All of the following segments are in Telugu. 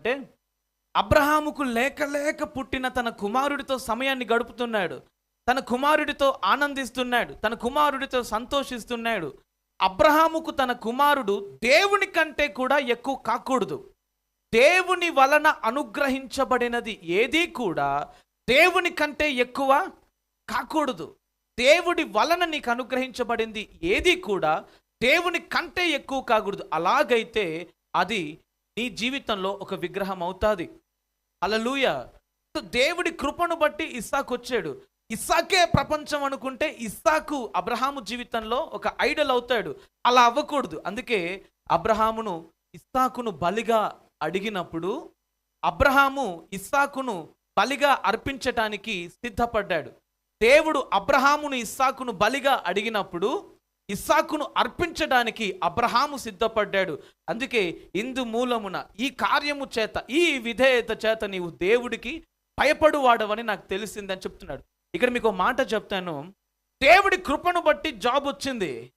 అంటే అబ్రహాముకు లేక లేక పుట్టిన తన కుమారుడితో సమయాన్ని గడుపుతున్నాడు. తన కుమారుడితో ఆనందిస్తున్నాడు. తన కుమారుడితో సంతోషిస్తున్నాడు. అబ్రహాముకు తన కుమారుడు దేవుని కంటే కూడా ఎక్కువ కాకూడదు. దేవుని వలన అనుగ్రహించబడినది ఏదీ కూడా దేవుని కంటే ఎక్కువ కాకూడదు. దేవుడి వలన నీకు అనుగ్రహించబడింది ఏది కూడా దేవుని కంటే ఎక్కువ కాకూడదు. అలాగైతే అది నీ జీవితంలో ఒక విగ్రహం అవుతుంది. అలలుయ దేవుడి కృపను బట్టి ఇస్సాకు వచ్చాడు. ఇస్సాకే ప్రపంచం అనుకుంటే ఇస్సాకు అబ్రహాము జీవితంలో ఒక ఐడల్ అవుతాడు. అలా అవ్వకూడదు. అందుకే అబ్రహామును ఇస్సాకును బలిగా అడిగినప్పుడు అబ్రహాము ఇస్సాకును బలిగా అర్పించటానికి సిద్ధపడ్డాడు. దేవుడు అబ్రహామును ఇస్సాకును బలిగా అడిగినప్పుడు ఇస్సాకును అర్పించడానికి అబ్రహాము సిద్ధపడ్డాడు. అందుకే ఇందు మూలమున ఈ కార్యము చేత ఈ విధేయత చేత నీవు దేవుడికి భయపడువాడవని నాకు తెలిసిందని చెప్తున్నాడు. ఇక్కడ మీకు ఒక మాట చెప్తాను. దేవుడి కృపను బట్టి జాబ్ వచ్చింది.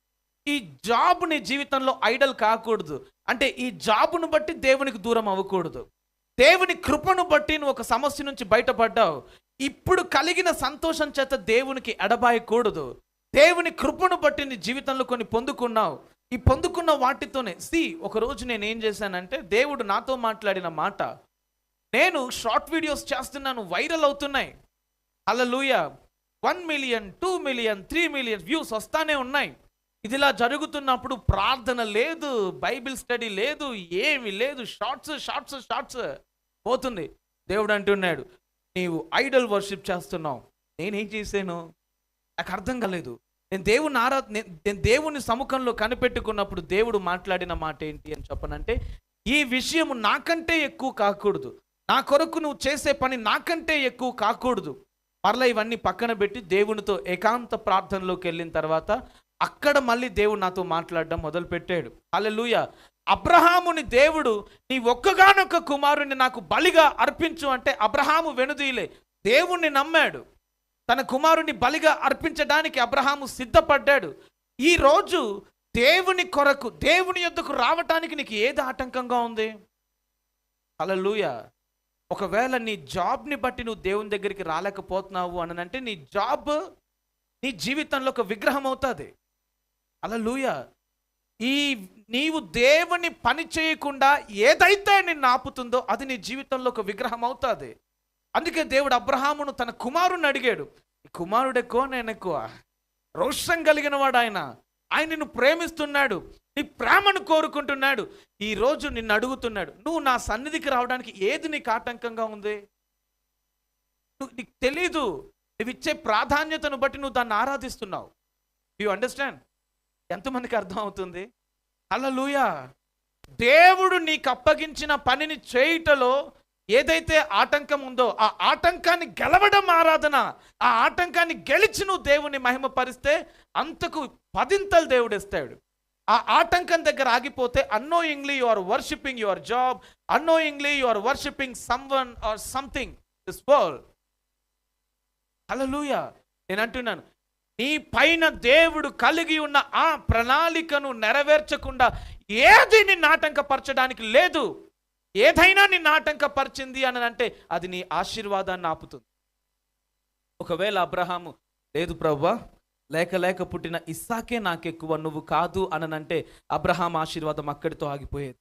ఈ జాబ్ నీ జీవితంలో ఐడల్ కాకూడదు. అంటే ఈ జాబును బట్టి దేవునికి దూరం అవ్వకూడదు. దేవుని కృపను బట్టి నువ్వు ఒక సమస్య నుంచి బయటపడ్డావు. ఇప్పుడు కలిగిన సంతోషం చేత దేవునికి ఎడబాయకూడదు. దేవుని కృపను బట్టి నీ జీవితంలో కొన్ని పొందుకున్నావు. ఈ పొందుకున్న వాటితోనే సి ఒకరోజు నేను ఏం చేశానంటే దేవుడు నాతో మాట్లాడిన మాట నేను షార్ట్ వీడియోస్ చేస్తున్నాను వైరల్ అవుతున్నాయి. అలలుయ one million two million three million views వస్తానే ఉన్నాయి. ఇదిలా జరుగుతున్నప్పుడు ప్రార్థన లేదు బైబిల్ స్టడీ లేదు ఏమి లేదు షార్ట్స్ షార్ట్స్ షార్ట్స్ పోతుంది. దేవుడు అంటున్నాడు నీవు ఐడల్ వర్షిప్ చేస్తున్నావు. నేనేం చేశాను? నాకు అర్థం కాలేదు. నేను దేవుని ఆరా నేను దేవుని సముఖంలో కనిపెట్టుకున్నప్పుడు దేవుడు మాట్లాడిన మాట ఏంటి అని చెప్పనంటే ఈ విషయం నాకంటే ఎక్కువ కాకూడదు. నా కొరకు నువ్వు చేసే పని నాకంటే ఎక్కువ కాకూడదు. మరలా ఇవన్నీ పక్కన పెట్టి దేవునితో ఏకాంత ప్రార్థనలోకి వెళ్ళిన తర్వాత అక్కడ మళ్ళీ దేవుడు నాతో మాట్లాడడం మొదలుపెట్టాడు. అల్లెలుయ అబ్రహాముని దేవుడు నీ ఒక్కగానొక్క కుమారుని నాకు బలిగా అర్పించు అంటే అబ్రహాము వెనుదీలే. దేవుణ్ణి నమ్మాడు. తన కుమారుని బలిగా అర్పించడానికి అబ్రహాము సిద్ధపడ్డాడు. ఈ రోజు దేవుని కొరకు దేవుని యొద్దకు రావటానికి నీకు ఏది ఆటంకంగా ఉంది? అలలుయ ఒకవేళ నీ జాబ్ని బట్టి నువ్వు దేవుని దగ్గరికి రాలేకపోతున్నావు అనంటే నీ జాబ్ నీ జీవితంలో ఒక విగ్రహం అవుతుంది. అలలుయ ఈ నీవు దేవుని పని చేయకుండా ఏదైతే నిన్ను ఆపుతుందో అది నీ జీవితంలో ఒక విగ్రహం అవుతుంది. అందుకే దేవుడు అబ్రహామును తన కుమారుని అడిగాడు "ఈ కుమారుడు ఎక్కువ నేను ఎక్కువ? రోషం కలిగిన వాడు ఆయన. ఆయన నిన్ను ప్రేమిస్తున్నాడు నీ ప్రేమను కోరుకుంటున్నాడు. ఈ రోజు నిన్ను అడుగుతున్నాడు నువ్వు నా సన్నిధికి రావడానికి ఏది నీకు ఆటంకంగా ఉంది? నువ్వు నీకు తెలీదు. నువ్వు ఇచ్చే ప్రాధాన్యతను బట్టి నువ్వు దాన్ని ఆరాధిస్తున్నావు. యు అండర్స్టాండ్ ఎంతమందికి అర్థం అవుతుంది? అలా దేవుడు నీకు అప్పగించిన పనిని చేయుటలో ఏదైతే ఆటంకం ఉందో ఆ ఆటంకాన్ని గెలవడం ఆరాధన ఆ ఆటంకాన్ని గెలిచి నువ్వు దేవుని మహిమపరిస్తే అంతకు పదింతలు దేవుడు ఇస్తాడు ఆ ఆటంకం దగ్గర ఆగిపోతే annoyingly you are worshipping your job annoyingly you are worshipping someone or something this world hallelujah నేను అంటున్నాను నీ పైన దేవుడు కలిగి ఉన్న ఆ ప్రణాళికను నెరవేర్చకుండా ఏది నిన్ను ఆటంకపరచడానికి లేదు. ఏదైనా నిన్ను ఆటంకపరిచింది అని అంటే అది నీ ఆశీర్వాదాన్ని ఆపుతుంది. ఒకవేళ అబ్రహాము లేదు ప్రవ్వా లేక లేక పుట్టిన ఇస్సాకే నాకెక్కువ నువ్వు కాదు అననంటే అబ్రహాం ఆశీర్వాదం అక్కడితో ఆగిపోయేది.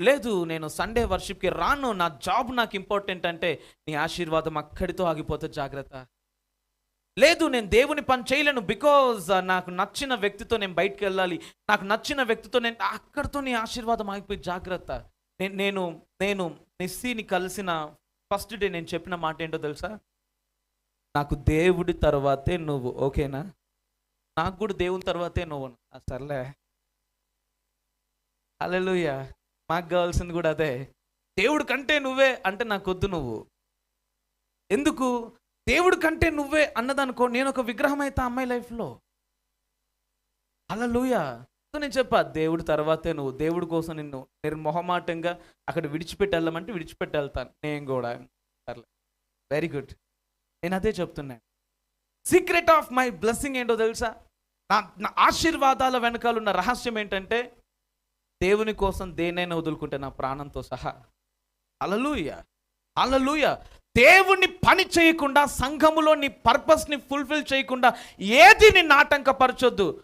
లేదు నేను సండే వర్షిప్కి రాను నా జాబ్ నాకు ఇంపార్టెంట్ అంటే నీ ఆశీర్వాదం అక్కడితో ఆగిపోతే జాగ్రత్త. లేదు నేను దేవుని పని చేయలేను బికాజ్ నాకు నచ్చిన వ్యక్తితో నేను బయటికి వెళ్ళాలి నాకు నచ్చిన వ్యక్తితో నేను అక్కడితో నీ ఆశీర్వాదం ఆగిపోయి జాగ్రత్త. నేను నేను మెస్సీని కలిసిన ఫస్ట్ డే నేను చెప్పిన మాట ఏంటో తెలుసా? నాకు దేవుడి తర్వాతే నువ్వు ఓకేనా? నాకు కూడా దేవుని తర్వాతే నువ్వు. సర్లే. అలెలుయ మాకు కావాల్సింది కూడా అదే. దేవుడి కంటే నువ్వే అంటే నాకొద్దు నువ్వు. ఎందుకు? దేవుడి కంటే నువ్వే అన్నదనుకో నేను ఒక విగ్రహం అయితే అమ్మాయి లైఫ్లో. అలలుయ నేను చెప్పా దేవుడు తర్వాతే నువ్వు దేవుడి కోసం నిన్ను నిర్మొహమాటంగా అక్కడ విడిచిపెట్టి వెళ్ళమంటే విడిచిపెట్టి వెళ్తాను. నేను కూడా సర్లే. వెరీ గుడ్ నేను అదే చెప్తున్నాను సీక్రెట్ ఆఫ్ మై బ్లెస్సింగ్ ఏంటో తెలుసా? నా నా ఆశీర్వాదాల వెనకాల ఉన్న రహస్యం ఏంటంటే దేవుని కోసం దేనైనా వదులుకుంటే నా ప్రాణంతో సహా. అలలుయ అలలుయ దేవుని పని చేయకుండా సంఘములో నీ పర్పస్ని ఫుల్ఫిల్ చేయకుండా ఏది నిన్ను ఆటంకపరచొద్దు.